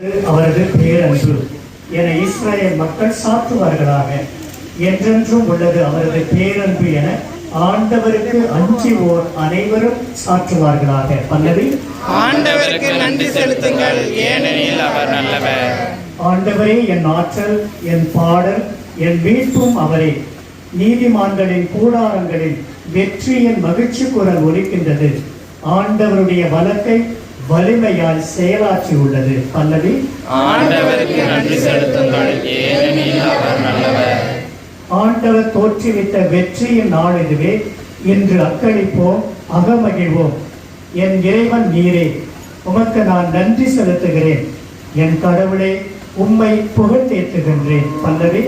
அவரது பேரன்பு என இஸ்ரேல் மக்கள் சாற்றுவார்களாக என்றென்றும் உள்ளது அவரது பேரன்பு என ஆண்டவருக்கு அஞ்சுவோர் அனைவரும் சாற்றுவார்களாக பல்லவி? ஆண்டவருக்கு நன்றி செலுத்துங்கள். ஏனெனில் அவர் நல்லவர். ஆண்டவரே என் ஆற்றல் என் பாடல் என் மீட்பும் அவரே. நீதிமான்களின் கூடாரங்களில் வெற்றியின் மகிழ்ச்சி குரல் ஒலிக்கின்றது. ஆண்டவருடைய வழக்கை வலிமையால் செயலாற்றி உள்ளது பல்லவி? ஆண்டவருக்கு நன்றி செலுத்துங்கள். ஏனெனில் அவர் நல்லவர். ஆண்டவர் தோற்றுவித்த வெற்றியின் நாள் இதுவே. இன்று அக்களிப்போம் அகமகிழ்வோம். என் இறைவன் நீரே உமக்கு நான் நன்றி செலுத்துகிறேன். என் கடவுளே உம்மை புகழ்ந்தேற்றுகின்றேன் பல்லவி?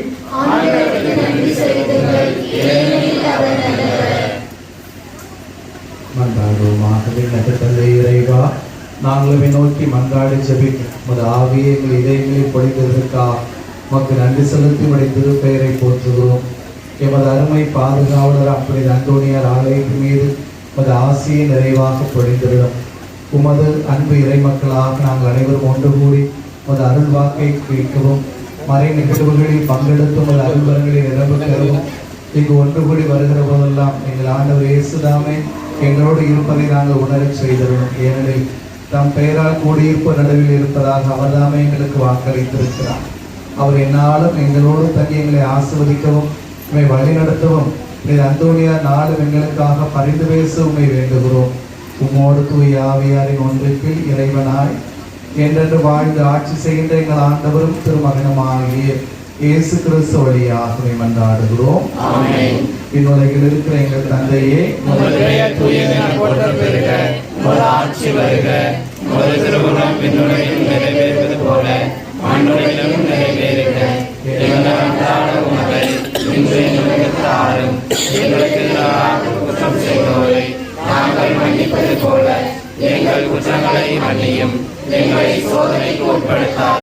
மன்றாடுவோமாகவே நடுத்தந்தை இறைவா நாங்களுமே நோக்கி மன்றாடி ஜெபிக்கிறோம் உமது ஆவியை எங்கள் இதயங்களை பொழிந்ததற்கா உமக்கு நன்றி செலுத்தி உடைய திருப்பெயரை போற்றுகிறோம். எமது அருமை பாதுகாவலர் அப்படி அந்தோனியார் ஆலயத்தின் மீது உமது ஆசையை நிறைவாக பொழிந்திடும் உமது அன்பு இறை மக்களாக நாங்கள் அனைவரும் ஒன்று கூடி உமது அருள் வாக்கை கேட்கவும் மறை நிகழ்வுகளில் பங்கெடுத்து உமது அருள்வரங்களில் நிரம்ப பெறவும் இங்கு ஒன்று கூடி வருகிற போதெல்லாம் எங்கள் ஆண்டவர் இயேசுதாமே எங்களோடு இருப்பதை நாங்கள் உணரச் செய்திருந்தோம் ஏனெனில் தம் பெயரால் கூடியிருப்பு நடுவில் இருப்பதாக அவர்தாமே எங்களுக்கு வாக்களித்திருக்கிறார். அவர் என்னாலும் எங்களோடு தங்கி எங்களை ஆசிர்வதிக்கவும் உண்மை வழிநடத்தவும் நீர் அந்தோனியா நாளும் எங்களுக்காக பரிந்து பேச உண்மை வேண்டுகிறோம். உம்மோடு தூய் ஆவியாரின் ஒன்றிற்கில் இறைவனாய் என்றென்று வாழ்ந்து ஆட்சி செய்கின்ற எங்கள் ஆண்டவரும் திருமகனுமாகிய இயேசு கிறிஸ்து வழியாகவே மன்றாடுகிறோம். இந்நுலகில் இருக்கிற எங்கள் தந்தையே உமது ஆட்சி வருக. உமது திருமணம் விண்ணுலகில் நிறைவேறுவது போல மண்ணுலகிலும் நிறைவேறுக. எங்கள் அன்றாட உணவை இன்று எங்களுக்கு எங்களுக்கு எதிராக குற்றம் செய்தோரை நாங்கள் மன்னிப்பது போல. எங்கள் குற்றங்களை மன்னியும். எங்களை சோதனைக்கு உட்படுத்தார்